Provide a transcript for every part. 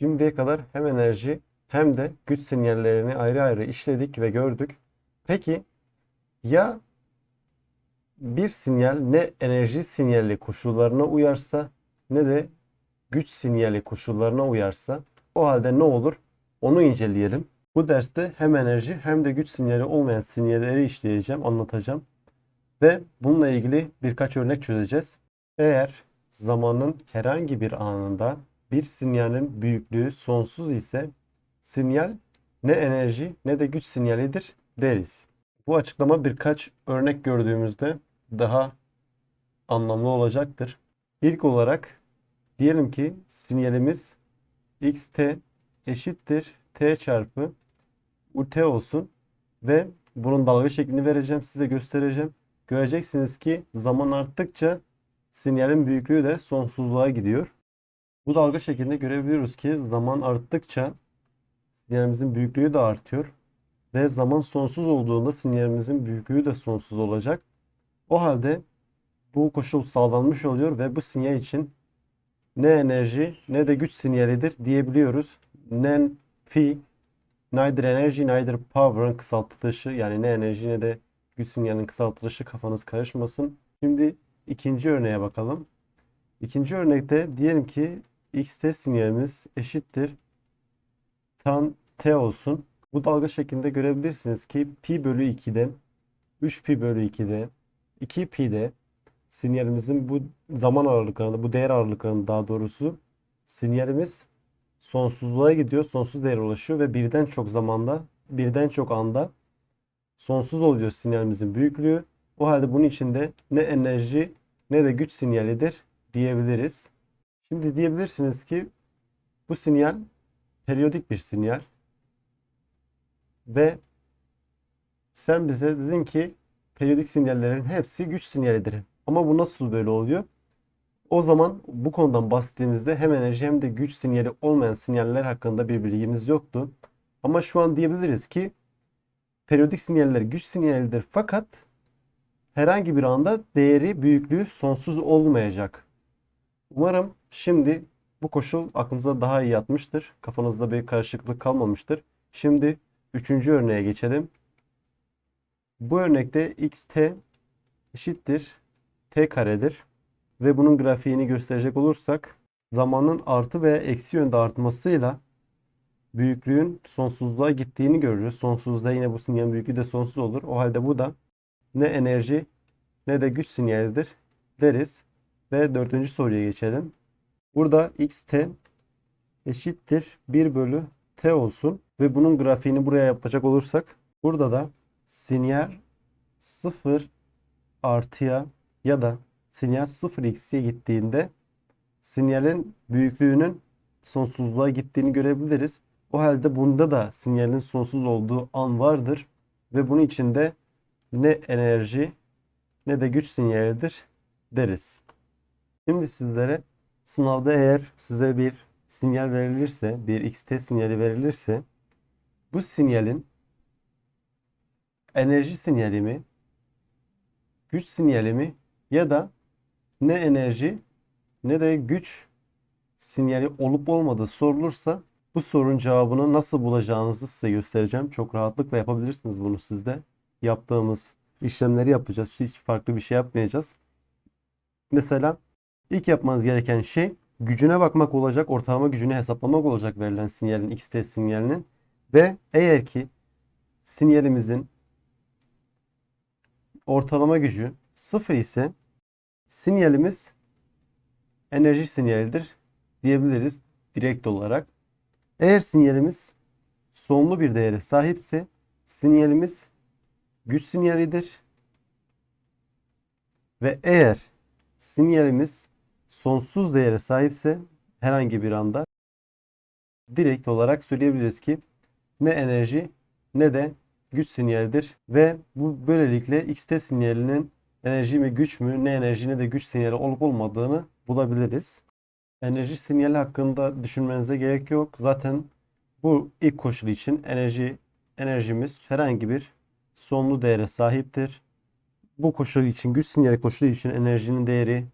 Şimdiye kadar hem enerji hem de güç sinyallerini ayrı ayrı işledik ve gördük. Peki ya bir sinyal ne enerji sinyali koşullarına uyarsa ne de güç sinyali koşullarına uyarsa o halde ne olur? Onu inceleyelim. Bu derste hem enerji hem de güç sinyali olmayan sinyalleri işleyeceğim, anlatacağım. Ve bununla ilgili birkaç örnek çözeceğiz. Eğer zamanın herhangi bir anında bir sinyalin büyüklüğü sonsuz ise sinyal ne enerji ne de güç sinyalidir deriz. Bu açıklama birkaç örnek gördüğümüzde daha anlamlı olacaktır. İlk olarak diyelim ki sinyalimiz xt eşittir t çarpı ut olsun ve bunun dalga şeklini vereceğim size göstereceğim. Göreceksiniz ki zaman arttıkça sinyalin büyüklüğü de sonsuzluğa gidiyor. Bu dalga şeklinde görebiliyoruz ki zaman arttıkça sinyalimizin büyüklüğü de artıyor. Ve zaman sonsuz olduğunda sinyalimizin büyüklüğü de sonsuz olacak. O halde bu koşul sağlanmış oluyor ve bu sinyal için ne enerji ne de güç sinyalidir diyebiliyoruz. Nen pi neither energy neither power'ın kısaltılışı yani ne enerji ne de güç sinyalinin kısaltılışı kafanız karışmasın. Şimdi ikinci örneğe bakalım. İkinci örnekte diyelim ki xt sinyalimiz eşittir tan t olsun. Bu dalga şeklinde görebilirsiniz ki pi bölü 2'de 3 pi bölü 2'de 2 pi'de sinyalimizin bu zaman aralıklarında bu değer aralıklarında daha doğrusu sinyalimiz sonsuzluğa gidiyor. Sonsuz değere ulaşıyor ve birden çok zamanda birden çok anda sonsuz oluyor sinyalimizin büyüklüğü. O halde bunun içinde ne enerji ne de güç sinyalidir diyebiliriz. Şimdi diyebilirsiniz ki bu sinyal periyodik bir sinyal ve sen bize dedin ki periyodik sinyallerin hepsi güç sinyalidir. Ama bu nasıl böyle oluyor? O zaman bu konudan bahsettiğimizde hem enerji hem de güç sinyali olmayan sinyaller hakkında bir bilgimiz yoktu. Ama şu an diyebiliriz ki periyodik sinyaller güç sinyalidir fakat herhangi bir anda değeri büyüklüğü sonsuz olmayacak. Umarım şimdi bu koşul aklınıza daha iyi yatmıştır. Kafanızda bir karışıklık kalmamıştır. Şimdi üçüncü örneğe geçelim. Bu örnekte xt eşittir t karedir. Ve bunun grafiğini gösterecek olursak zamanın artı veya eksi yönde artmasıyla büyüklüğün sonsuzluğa gittiğini görürüz. Sonsuzda yine bu sinyalin büyüklüğü de sonsuz olur. O halde bu da ne enerji ne de güç sinyalidir deriz. Ve dördüncü soruya geçelim. Burada xt eşittir 1 bölü t olsun. Ve bunun grafiğini buraya yapacak olursak burada da sinyal 0 artıya ya da sinyal 0 eksiye gittiğinde sinyalin büyüklüğünün sonsuzluğa gittiğini görebiliriz. O halde bunda da sinyalin sonsuz olduğu an vardır ve bunun içinde ne enerji ne de güç sinyalidir deriz. Şimdi sizlere sınavda eğer size bir sinyal verilirse, bir xt sinyali verilirse bu sinyalin enerji sinyali mi, güç sinyali mi ya da ne enerji ne de güç sinyali olup olmadığı sorulursa bu sorunun cevabını nasıl bulacağınızı size göstereceğim. Çok rahatlıkla yapabilirsiniz bunu sizde. Yaptığımız işlemleri yapacağız. Hiç farklı bir şey yapmayacağız. Mesela ilk yapmanız gereken şey gücüne bakmak olacak. Ortalama gücünü hesaplamak olacak verilen sinyalin xt sinyalinin. Ve eğer ki sinyalimizin ortalama gücü 0 ise sinyalimiz enerji sinyalidir diyebiliriz direkt olarak. Eğer sinyalimiz sonlu bir değere sahipse sinyalimiz güç sinyalidir. Ve eğer sinyalimiz sonsuz değere sahipse herhangi bir anda direkt olarak söyleyebiliriz ki ne enerji ne de güç sinyalidir ve bu böylelikle xt sinyalinin enerji mi güç mü ne enerji ne de güç sinyali olup olmadığını bulabiliriz. Enerji sinyali hakkında düşünmenize gerek yok. Zaten bu ilk koşul için enerji enerjimiz herhangi bir sonlu değere sahiptir. Bu koşul için güç sinyali koşulu için enerjinin değeri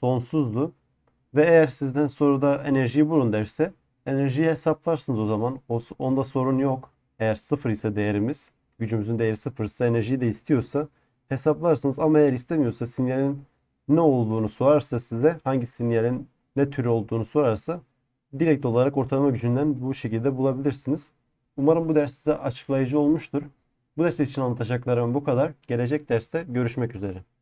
sonsuzdu. Ve eğer sizden soruda enerjiyi bulun derse enerjiyi hesaplarsınız o zaman. Onda sorun yok. Eğer sıfır ise değerimiz, gücümüzün değeri sıfır ise enerjiyi de istiyorsa hesaplarsınız. Ama eğer istemiyorsa sinyalin ne olduğunu sorarsa size hangi sinyalin ne türü olduğunu sorarsa direkt olarak ortalama gücünden bu şekilde bulabilirsiniz. Umarım bu ders size açıklayıcı olmuştur. Bu ders için anlatacaklarım bu kadar. Gelecek derste görüşmek üzere.